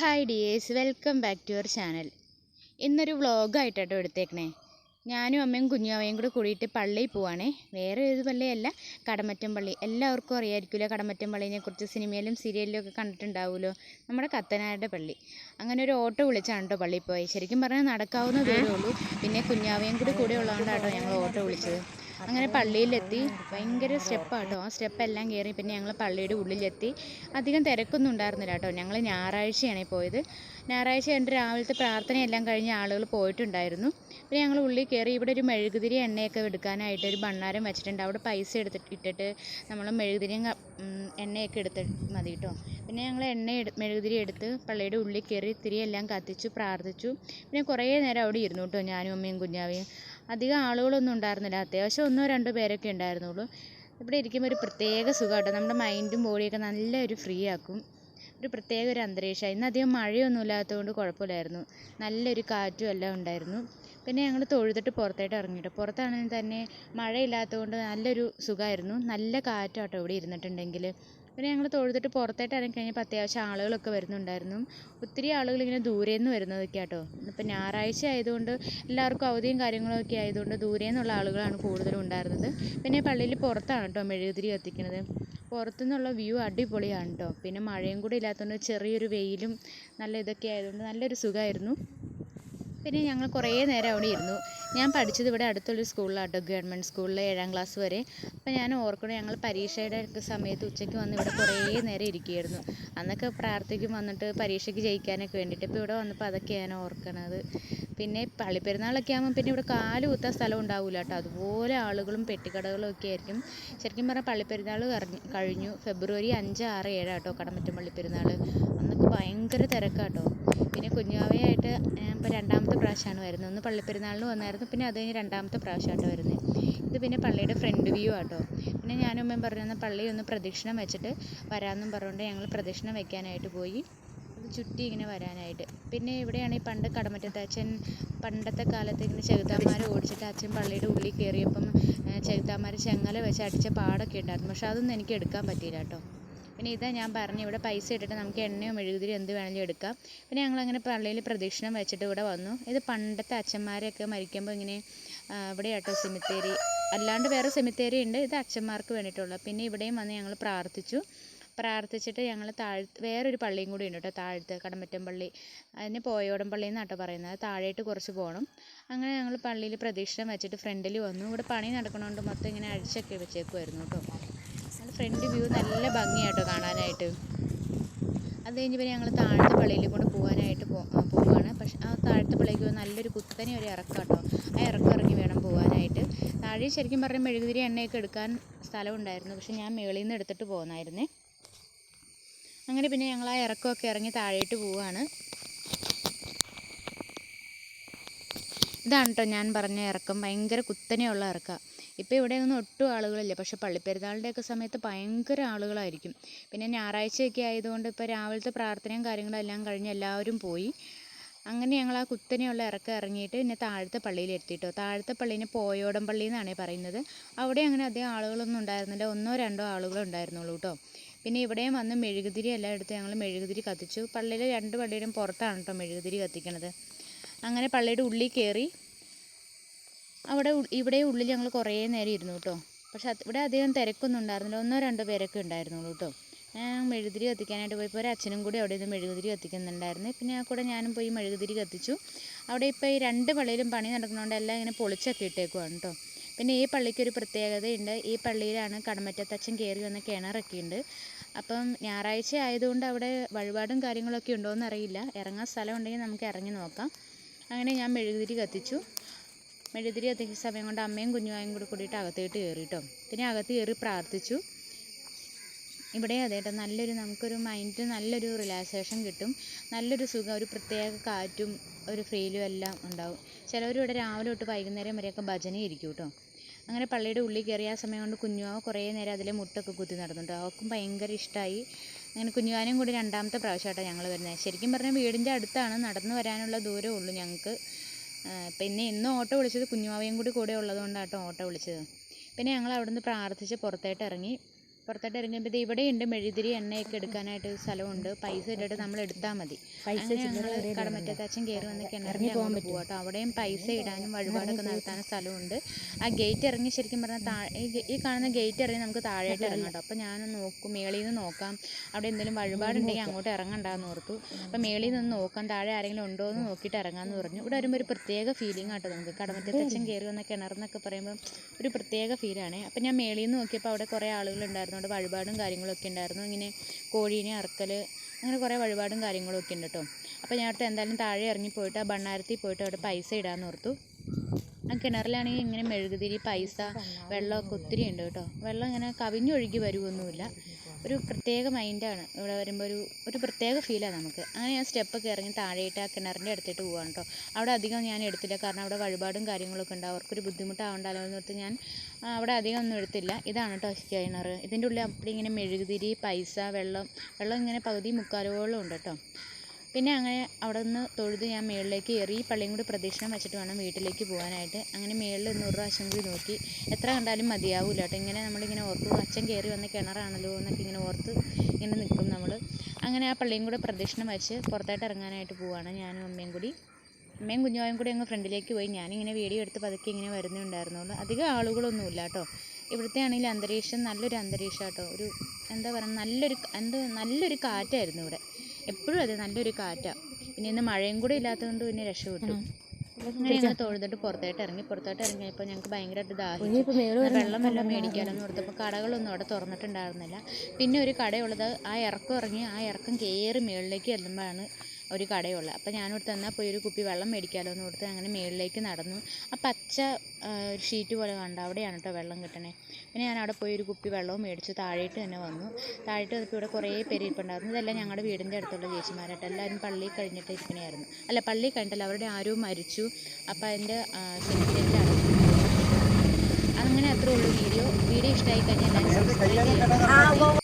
Hi dears welcome back to your channel ഇന്നൊരു വ്ളോഗായിട്ടോ എടുത്തേക്കണേ. ഞാനും അമ്മയും കുഞ്ഞാവയും കൂടെ കൂടിയിട്ട് പള്ളിയിൽ പോവാണേ. വേറെ ഏത് പള്ളിയല്ല കടമറ്റം പള്ളി. എല്ലാവർക്കും അറിയാമായിരിക്കില്ല കടമറ്റം പള്ളിനെ കുറിച്ച് സിനിമയിലും സീരിയലിലും ഒക്കെ കണ്ടിട്ടുണ്ടാവുമല്ലോ. നമ്മുടെ കത്തനാരുടെ പള്ളി. അങ്ങനെ ഒരു ഓട്ടോ വിളിച്ചാണ് കേട്ടോ പള്ളിയിൽ പോയി. ശരിക്കും പറഞ്ഞാൽ നടക്കാവുന്ന ദൂരമേ ഉള്ളൂ. പിന്നെ കുഞ്ഞാവയും കൂടെ കൂടെ ഉള്ളതുകൊണ്ടാട്ടോ ഞങ്ങൾ ഓട്ടോ വിളിച്ചത്. അങ്ങനെ പള്ളിയിലെത്തി. ഭയങ്കര സ്റ്റെപ്പാട്ടോ. ആ സ്റ്റെപ്പെല്ലാം കയറി പിന്നെ ഞങ്ങൾ പള്ളിയുടെ ഉള്ളിലെത്തി. അധികം തിരക്കൊന്നും ഉണ്ടായിരുന്നില്ല കേട്ടോ. ഞങ്ങൾ ഞായറാഴ്ചയാണ് പോയത്. ഞായറാഴ്ച എന്റെ രാവിലത്തെ പ്രാർത്ഥനയെല്ലാം കഴിഞ്ഞ് ആളുകൾ പോയിട്ടുണ്ടായിരുന്നു. പിന്നെ ഞങ്ങൾ ഉള്ളിൽ കയറി ഇവിടെ ഒരു മെഴുകുതിരി എണ്ണയൊക്കെ എടുക്കാനായിട്ട് ഒരു ഭണ്ണാരം വെച്ചിട്ടുണ്ട്. അവിടെ പൈസ എടുത്തിട്ട് ഇട്ടിട്ട് നമ്മൾ മെഴുകുതിരിയും എണ്ണയൊക്കെ എടുത്ത് മതി കേട്ടോ. പിന്നെ ഞങ്ങൾ എണ്ണ മെഴുകുതിരി എടുത്ത് പള്ളിയുടെ ഉള്ളിൽ കയറി തിരിയെല്ലാം കത്തിച്ചു പ്രാർത്ഥിച്ചു. പിന്നെ കുറേ നേരം അവിടെ ഇരുന്നു കേട്ടോ ഞാനും അമ്മയും കുഞ്ഞാവയും. അധികം ആളുകളൊന്നും ഉണ്ടായിരുന്നില്ല. അത്യാവശ്യം ഒന്നോ രണ്ടോ പേരൊക്കെ ഉണ്ടായിരുന്നുള്ളൂ. ഇവിടെ ഇരിക്കുമ്പോൾ ഒരു പ്രത്യേക സുഖമാട്ടോ. നമ്മുടെ മൈൻഡും ബോഡിയൊക്കെ നല്ല ഒരു ഫ്രീ ആക്കും. ഒരു പ്രത്യേക ഒരു അന്തരീക്ഷം ഇന്ന് അധികം മഴയൊന്നും ഇല്ലാത്തതുകൊണ്ട് കുഴപ്പമില്ലായിരുന്നു. നല്ലൊരു കാറ്റും എല്ലാം ഉണ്ടായിരുന്നു. പിന്നെ ഞങ്ങൾ തൊഴുതിട്ട് പുറത്തായിട്ട് ഇറങ്ങിയിട്ട് പുറത്താണെങ്കിൽ തന്നെ മഴയില്ലാത്തതുകൊണ്ട് നല്ലൊരു സുഖമായിരുന്നു. നല്ല കാറ്റാട്ടോ ഇവിടെ ഇരുന്നിട്ടുണ്ടെങ്കിൽ. പിന്നെ ഞങ്ങൾ തൊഴുതിട്ട് പുറത്തോട്ട് ഇറങ്ങി കഴിഞ്ഞപ്പോൾ അത്യാവശ്യം ആളുകളൊക്കെ വരുന്നുണ്ടായിരുന്നു. ഒത്തിരി ആളുകൾ ഇങ്ങനെ ദൂരെ നിന്ന് വരുന്നതൊക്കെ ആട്ടോ ഇന്നിപ്പോൾ ഞായറാഴ്ച ആയതുകൊണ്ട് എല്ലാവർക്കും അവധിയും കാര്യങ്ങളൊക്കെ ആയതുകൊണ്ട് ദൂരെ നിന്നുള്ള ആളുകളാണ് കൂടുതലും ഉണ്ടായിരുന്നത്. പിന്നെ പള്ളിയിൽ പുറത്താണ് കേട്ടോ മെഴുകുതിരി കത്തിക്കുന്നത്. പുറത്തുനിന്നുള്ള വ്യൂ അടിപൊളിയാണ് കേട്ടോ പിന്നെ മഴയും കൂടി ഇല്ലാത്തതുകൊണ്ട് ചെറിയൊരു വെയിലും നല്ല ഇതൊക്കെ ആയതുകൊണ്ട് നല്ലൊരു സുഖമായിരുന്നു. പിന്നെ ഞങ്ങൾ കുറേ നേരം അവിടെ ഇരുന്നു. ഞാൻ പഠിച്ചത് ഇവിടെ അടുത്തുള്ളൊരു സ്കൂളിലാട്ടോ ഗവൺമെന്റ് സ്കൂളിൽ ഏഴാം ക്ലാസ് വരെ. അപ്പോൾ ഞാൻ ഓർക്കണം ഞങ്ങൾ പരീക്ഷയുടെ സമയത്ത് ഉച്ചയ്ക്ക് വന്ന് ഇവിടെ കുറേ നേരം ഇരിക്കുകയായിരുന്നു. അന്നൊക്കെ പ്രാർത്ഥിക്കും വന്നിട്ട് പരീക്ഷയ്ക്ക് ജയിക്കാനൊക്കെ വേണ്ടിയിട്ട്. ഇപ്പോൾ ഇവിടെ വന്നപ്പോൾ അതൊക്കെയാണ് ഓർക്കണത്. പിന്നെ പള്ളിപ്പെരുന്നാളൊക്കെ ആകുമ്പോൾ പിന്നെ ഇവിടെ കാൽ കുത്താൻ സ്ഥലം ഉണ്ടാവില്ല കേട്ടോ അതുപോലെ ആളുകളും പെട്ടിക്കടകളും ഒക്കെ ആയിരിക്കും. ശരിക്കും പറഞ്ഞാൽ പള്ളിപ്പെരുന്നാൾ കഴിഞ്ഞു. ഫെബ്രുവരി അഞ്ച് ആറ് ഏഴ് കേട്ടോ കടമറ്റം പള്ളിപ്പെരുന്നാൾ. അന്നൊക്കെ ഭയങ്കര തിരക്കാട്ടോ. പിന്നെ കുഞ്ഞാവയായിട്ട് ഇപ്പോൾ രണ്ടാമത്തെ പ്രാവശ്യമാണ് വരുന്നത്. ഒന്ന് പള്ളിപ്പെരുന്നാളിന് വന്നായിരുന്നു. പിന്നെ അത് കഴിഞ്ഞ് രണ്ടാമത്തെ പ്രാവശ്യമാട്ടോ വരുന്നത് ഇത് പിന്നെ പള്ളിയുടെ ഫ്രണ്ട് വ്യൂ ആട്ടോ. പിന്നെ ഞാനും അമ്മയും പറഞ്ഞു പള്ളി ഒന്ന് പ്രദക്ഷിണം വെച്ചിട്ട് വരാമെന്നും പറഞ്ഞുകൊണ്ട് ഞങ്ങൾ പ്രദക്ഷിണം വെക്കാനായിട്ട് പോയി. അത് ചുറ്റി ഇങ്ങനെ വരാനായിട്ട്. പിന്നെ ഇവിടെയാണ് ഈ പണ്ട് കടമറ്റത്ത് അച്ഛൻ പണ്ടത്തെ കാലത്ത് ഇങ്ങനെ ചെകുത്താന്മാരെ ഓടിച്ചിട്ട് അച്ഛൻ പള്ളിയുടെ ഉള്ളിൽ കയറിയപ്പം ചെകുത്താന്മാർ ചെങ്ങല വെച്ച് അടിച്ച പാടൊക്കെ ഉണ്ടായിരുന്നു. പക്ഷെ അതൊന്നും എനിക്ക് എടുക്കാൻ പറ്റിയില്ല കേട്ടോ. പിന്നെ ഇതാ ഞാൻ പറഞ്ഞു ഇവിടെ പൈസ ഇട്ടിട്ട് നമുക്ക് എണ്ണയോ മെഴുകുതിരി എന്ത് വേണമെങ്കിലും എടുക്കാം. പിന്നെ ഞങ്ങൾ അങ്ങനെ പള്ളിയിൽ പ്രദക്ഷിണം വെച്ചിട്ട് ഇവിടെ വന്നു. ഇത് പണ്ടത്തെ അച്ഛന്മാരെയൊക്കെ മരിക്കുമ്പോൾ ഇങ്ങനെ ഇവിടെ കേട്ടോ സെമിത്തേരി അല്ലാണ്ട് വേറെ സെമിത്തേരി ഉണ്ട്. ഇത് അച്ഛന്മാർക്ക് വേണ്ടിയിട്ടുള്ള. പിന്നെ ഇവിടെയും വന്ന് ഞങ്ങൾ പ്രാർത്ഥിച്ചു. പ്രാർത്ഥിച്ചിട്ട് ഞങ്ങൾ താഴ് വേറൊരു പള്ളിയും കൂടി ഉണ്ട് കേട്ടോ താഴത്ത് കടമ്പറ്റം പള്ളി. അതിന് പോയോടം പള്ളി എന്നാട്ടോ പറയുന്നത്. താഴേട്ട് കുറച്ച് പോകണം അങ്ങനെ ഞങ്ങൾ പള്ളിയിൽ പ്രദക്ഷിണം വെച്ചിട്ട് ഫ്രണ്ടിൽ വന്നു. ഇവിടെ പണി നടക്കണോണ്ട് മൊത്തം ഇങ്ങനെ അഴിച്ചൊക്കെ വെച്ചേക്കുമായിരുന്നു കേട്ടോ ഫ്രണ്ട് വ്യൂ നല്ല ഭംഗിയാട്ടോ കാണാനായിട്ട്. അത് കഴിഞ്ഞ് പിന്നെ ഞങ്ങൾ താഴത്തെ പള്ളിയിൽ കൊണ്ട് പോകാനായിട്ട് പോവുകയാണ് പക്ഷെ ആ താഴത്തെ പള്ളിക്ക് നല്ലൊരു കുത്തനെ ഒരു ഇറക്കം കേട്ടോ ആ ഇറക്കം ഇറങ്ങി വേണം പോകാനായിട്ട് താഴെ ശരിക്കും പറഞ്ഞാൽ മെഴുകുതിരി എണ്ണയൊക്കെ എടുക്കാൻ സ്ഥലമുണ്ടായിരുന്നു. പക്ഷെ ഞാൻ മേളിൽ നിന്ന് എടുത്തിട്ട് പോകുന്നായിരുന്നേ അങ്ങനെ പിന്നെ ഞങ്ങൾ ആ ഇറക്കമൊക്കെ ഇറങ്ങി താഴേട്ട് പോവുകയാണ് ഇതാണ് കേട്ടോ ഞാൻ പറഞ്ഞ ഇറക്കം. ഭയങ്കര കുത്തനെയുള്ള ഇറക്കമാണ് ഇപ്പോൾ ഇവിടെയൊന്നും ഒട്ടും ആളുകളില്ല. പക്ഷെ പള്ളിപ്പെരുന്നാളിന്റെയൊക്കെ സമയത്ത് ഭയങ്കര ആളുകളായിരിക്കും. പിന്നെ ഞായറാഴ്ചയൊക്കെ ആയതുകൊണ്ട് ഇപ്പോൾ രാവിലത്തെ പ്രാർത്ഥനയും കാര്യങ്ങളും എല്ലാം കഴിഞ്ഞ് എല്ലാവരും പോയി. അങ്ങനെ ഞങ്ങൾ ആ കുത്തനെയുള്ള ഇറക്കം ഇറങ്ങിയിട്ട് പിന്നെ താഴത്തെ പള്ളിയിൽ എത്തിയിട്ടോ. താഴത്തെ പള്ളീനെ പോയോടം പള്ളി എന്നാണ് പറയുന്നത്. അവിടെ അങ്ങനെ അധികം ആളുകളൊന്നും ഉണ്ടായിരുന്നില്ല. ഒന്നോ രണ്ടോ ആളുകൾ ഉണ്ടായിരുന്നുള്ളൂ കേട്ടോ. പിന്നെ ഇവിടെയും വന്ന് മെഴുകുതിരി എല്ലാം എടുത്ത് ഞങ്ങൾ മെഴുകുതിരി കത്തിച്ചു. പള്ളിയിലെ രണ്ട് പള്ളിയുടെയും പുറത്താണ് കേട്ടോ മെഴുകുതിരി കത്തിക്കണത്. അങ്ങനെ പള്ളിയുടെ ഉള്ളിൽ കയറി അവിടെ ഇവിടെ ഉള്ളിൽ ഞങ്ങൾ കുറേ നേരം ഇരുന്നു കേട്ടോ. പക്ഷെ ഇവിടെ അധികം തിരക്കൊന്നും ഉണ്ടായിരുന്നില്ല. ഒന്നോ രണ്ടോ പേരൊക്കെ ഉണ്ടായിരുന്നുള്ളൂ കേട്ടോ. ഞാൻ മെഴുകുതിരി കത്തിക്കാനായിട്ട് പോയപ്പോൾ ഒരു അച്ഛനും കൂടി അവിടെ നിന്ന് മെഴുകുതിരി കത്തിക്കുന്നുണ്ടായിരുന്നു. പിന്നെ ആ കൂടെ ഞാനും പോയി മെഴുകുതിരി കത്തിച്ചു. അവിടെ ഇപ്പോൾ ഈ രണ്ട് പള്ളിയിലും പണി നടക്കുന്നതുകൊണ്ട് എല്ലാം ഇങ്ങനെ പൊളിച്ചൊക്കെ ഇട്ടേക്കുവാണ് കേട്ടോ. പിന്നെ ഈ പള്ളിക്ക് ഒരു പ്രത്യേകതയുണ്ട്. ഈ പള്ളിയിലാണ് കടമറ്റത്തച്ഛൻ കയറി വന്ന കിണറൊക്കെ ഉണ്ട്. അപ്പം ഞായറാഴ്ച ആയതുകൊണ്ട് അവിടെ വഴിപാടും കാര്യങ്ങളൊക്കെ ഉണ്ടോയെന്ന് അറിയില്ല. ഇറങ്ങാൻ സ്ഥലം ഉണ്ടെങ്കിൽ നമുക്ക് ഇറങ്ങി നോക്കാം. അങ്ങനെ ഞാൻ മെഴുകുതിരി കത്തിച്ചു. മെഴുകുതിരി അധിക സമയം കൊണ്ട് അമ്മയും കുഞ്ഞുമായും കൂടി കൂടിയിട്ട് അകത്തേട്ട് കയറി കേട്ടോ പിന്നെ അകത്ത് കയറി പ്രാർത്ഥിച്ചു. ഇവിടെ അതെ കേട്ടോ നല്ലൊരു നമുക്കൊരു മൈൻഡ് നല്ലൊരു റിലാക്സേഷൻ കിട്ടും. നല്ലൊരു സുഖം ഒരു പ്രത്യേക കാറ്റും ഒരു ഫീലും എല്ലാം ഉണ്ടാവും. ചിലവർ ഇവിടെ രാവിലെ തൊട്ട് വൈകുന്നേരം വരെയൊക്കെ ഭജനയിരിക്കും കേട്ടോ. അങ്ങനെ പള്ളിയുടെ ഉള്ളിൽ കയറിയ സമയം കൊണ്ട് കുഞ്ഞുവാവ് കുറേ നേരം അതിലെ മുട്ടൊക്കെ കുത്തി നടന്നിട്ട് അവൾക്കും ഭയങ്കര ഇഷ്ടമായി അങ്ങനെ കുഞ്ഞുവാനും കൂടി രണ്ടാമത്തെ പ്രാവശ്യമായിട്ടാണ് ഞങ്ങൾ വരുന്നത്. ശരിക്കും പറഞ്ഞാൽ വീടിന്റെ അടുത്താണ് നടന്നു വരാനുള്ള ദൂരമേ ഉള്ളൂ ഞങ്ങൾക്ക്. പിന്നെ ഇന്ന് ഓട്ടോ വിളിച്ചത് കുഞ്ഞുമാവയും കൂടി കൂടെ ഉള്ളതുകൊണ്ടാട്ടോ ഓട്ടോ വിളിച്ചത്. പിന്നെ ഞങ്ങൾ അവിടുന്ന് പ്രാർത്ഥിച്ച് പുറത്തോട്ട് ഇറങ്ങി പുറത്തോട്ട് ഇറങ്ങിയപ്പോൾ ഇവിടെ ഉണ്ട് മെഴുതിരി എണ്ണയൊക്കെ എടുക്കാനായിട്ട് ഒരു സ്ഥലമുണ്ട്. പൈസ ഇട്ടിട്ട് നമ്മൾ എടുത്താൽ മതി. പൈസ അങ്ങനെ ഞങ്ങൾ കടമറ്റത്ത് അച്ഛൻ കയറി വന്ന് കിണറിന്റെ പോകാൻ പറ്റും കേട്ടോ അവിടെയും പൈസ ഇടാനും വഴിപാടൊക്കെ നടത്താനും സ്ഥലമുണ്ട്. ആ ഗേറ്റ് ഇറങ്ങി ശരിക്കും പറഞ്ഞാൽ താഴെ ഈ ഈ കാണുന്ന ഗേറ്റ് ഇറങ്ങി നമുക്ക് താഴേട്ട് ഇറങ്ങാം കേട്ടോ അപ്പോൾ ഞാൻ നോക്കും മേളിൽ നിന്ന് നോക്കാം. അവിടെ എന്തെങ്കിലും വഴിപാടുണ്ടെങ്കിൽ അങ്ങോട്ട് ഇറങ്ങണ്ടെന്ന് ഓർത്തു. അപ്പോൾ മേളിൽ നിന്ന് നോക്കാം താഴെ ആരെങ്കിലും ഉണ്ടോ എന്ന് നോക്കിയിട്ട് ഇറങ്ങാമെന്ന് പറഞ്ഞു. ഇവിടെ വരുമ്പോൾ ഒരു പ്രത്യേക ഫീലിംഗ് ആട്ടോ നമുക്ക്. കടമറ്റത്ത് അച്ഛൻ കയറി വന്ന കിണറെന്നൊക്കെ പറയുമ്പോൾ ഒരു പ്രത്യേക ഫീലാണ് അപ്പോൾ ഞാൻ മേളിൽ നിന്ന് നോക്കിയപ്പോൾ അവിടെ കുറേ ആളുകളുണ്ടായിരുന്നു. അവിടെ വഴിപാടും കാര്യങ്ങളൊക്കെ ഉണ്ടായിരുന്നു. ഇങ്ങനെ കോഴീനെ അറക്കൽ അങ്ങനെ കുറേ വഴിപാടും കാര്യങ്ങളൊക്കെ ഉണ്ട് കേട്ടോ അപ്പോൾ ഞാൻ അടുത്ത് എന്തായാലും താഴെ ഇറങ്ങി പോയിട്ട് ആ ഭണ്ണാരത്തിൽ പോയിട്ട് അവിടെ പൈസ ഇടാമെന്ന് ഓർത്തു. ആ കിണറിലാണെങ്കിൽ ഇങ്ങനെ മെഴുകുതിരി പൈസ വെള്ളമൊക്കെ ഒത്തിരി ഉണ്ട് കേട്ടോ വെള്ളം ഇങ്ങനെ കവിഞ്ഞൊഴുകി വരുമൊന്നുമില്ല ഒരു പ്രത്യേക മൈൻഡാണ് ഇവിടെ വരുമ്പോൾ ഒരു ഒരു പ്രത്യേക ഫീലാണ് നമുക്ക്. അങ്ങനെ ഞാൻ സ്റ്റെപ്പ് ഇറങ്ങി താഴെയിട്ട് ആ കിണറിന്റെ അടുത്തിട്ട് പോവാണ് കേട്ടോ അവിടെ അധികം ഞാൻ എടുത്തില്ല. കാരണം അവിടെ വഴിപാടും കാര്യങ്ങളൊക്കെ ഉണ്ട്. അവർക്കൊരു ബുദ്ധിമുട്ടാവണ്ടല്ലോ എന്ന് ഓർത്ത് ഞാൻ അവിടെ അധികം ഒന്നും എടുത്തില്ല. ഇതാണ് കേട്ടോ കിണർ ഇതിന്റെ ഉള്ളിൽ അപ്പടി ഇങ്ങനെ മെഴുകുതിരി പൈസ വെള്ളം വെള്ളം ഇങ്ങനെ പകുതി മുക്കാലോളം ഉണ്ട് കേട്ടോ പിന്നെ അങ്ങനെ അവിടെ നിന്ന് തൊഴുത് ഞാൻ മുകളിലേക്ക് കയറി ഈ പള്ളിയും കൂടി പ്രദക്ഷിണം വെച്ചിട്ട് വേണം വീട്ടിലേക്ക് പോകാനായിട്ട്. അങ്ങനെ മുകളിൽ ഒരു പ്രാവശ്യം കൂടി നോക്കി. എത്ര കണ്ടാലും മതിയാവില്ല കേട്ടോ. ഇങ്ങനെ നമ്മളിങ്ങനെ ഓർത്തു അച്ഛൻ കയറി വന്ന കിണറാണല്ലോ എന്നൊക്കെ ഇങ്ങനെ ഓർത്ത് ഇങ്ങനെ നിൽക്കും നമ്മൾ അങ്ങനെ ആ പള്ളിയും കൂടെ പ്രദക്ഷിണം വെച്ച് പുറത്തായിട്ട് ഇറങ്ങാനായിട്ട് പോവാണ് ഞാനും അമ്മയും കൂടി. അമ്മയും കുഞ്ഞുമായും കൂടി അങ്ങ് ഫ്രണ്ടിലേക്ക് പോയി. ഞാനിങ്ങനെ വീഡിയോ എടുത്ത് പതുക്കെ ഇങ്ങനെ വരുന്നുണ്ടായിരുന്നുള്ളൂ. അധികം ആളുകളൊന്നുമില്ല കേട്ടോ. ഇവിടുത്തെ ആണെങ്കിൽ അന്തരീക്ഷം നല്ലൊരു അന്തരീക്ഷം കേട്ടോ. ഒരു എന്താ പറയുക നല്ലൊരു എന്താ നല്ലൊരു കാറ്റായിരുന്നു ഇവിടെ. എപ്പോഴും അതെ നല്ലൊരു കാറ്റാണ് പിന്നെ ഇന്ന് മഴയും കൂടെ ഇല്ലാത്തതുകൊണ്ട് പിന്നെ രക്ഷപ്പെട്ടു. അങ്ങനെ ഞങ്ങൾ തൊഴുതിട്ട് പുറത്തായിട്ട് ഇറങ്ങി പുറത്തായിട്ട് ഇറങ്ങിയപ്പോൾ ഞങ്ങൾക്ക് ഭയങ്കരമായിട്ട് ദാഹിച്ചു വെള്ളം വല്ലതും മേടിക്കാമെന്ന് കൊടുത്തപ്പോൾ കടകളൊന്നും അവിടെ തുറന്നിട്ടുണ്ടായിരുന്നില്ല. പിന്നെ ഒരു കടയുള്ളത് ആ ഇറക്കം ഇറങ്ങി ആ ഇറക്കം കയറി മുകളിലേക്ക് ചെല്ലുമ്പോഴാണ് ഒരു കടയുള്ളത് അപ്പോൾ ഞാനിവിടുത്തെ എന്നാൽ പോയി ഒരു കുപ്പി വെള്ളം മേടിക്കാമല്ലോ എന്ന് ഓർത്ത് അങ്ങനെ മേളിലേക്ക് നടന്നു. ആ പച്ച ഒരു ഷീറ്റ് പോലെ കണ്ട? അവിടെയാണ് കേട്ടോ വെള്ളം കിട്ടണേ. പിന്നെ ഞാൻ അവിടെ പോയി ഒരു കുപ്പി വെള്ളവും മേടിച്ചു. താഴേട്ട് തന്നെ വന്നു. താഴേട്ട് വന്നപ്പോൾ ഇവിടെ കുറേ പേര് ഇരിപ്പുണ്ടായിരുന്നു ഇതെല്ലാം ഞങ്ങളുടെ വീടിന്റെ അടുത്തുള്ള ചേച്ചിമാരായിട്ട് എല്ലാവരും പള്ളി കഴിഞ്ഞിട്ട് ഇരിക്കണമായിരുന്നു അല്ല പള്ളി കഴിഞ്ഞിട്ടല്ല അവരുടെ ആരും മരിച്ചു. അപ്പോൾ അതിന്റെ സെമിത്തേരിയിലാണ് അങ്ങനെ അത്രേ ഉള്ളൂ വീഡിയോ. വീഡിയോ ഇഷ്ടമായി കഴിഞ്ഞാൽ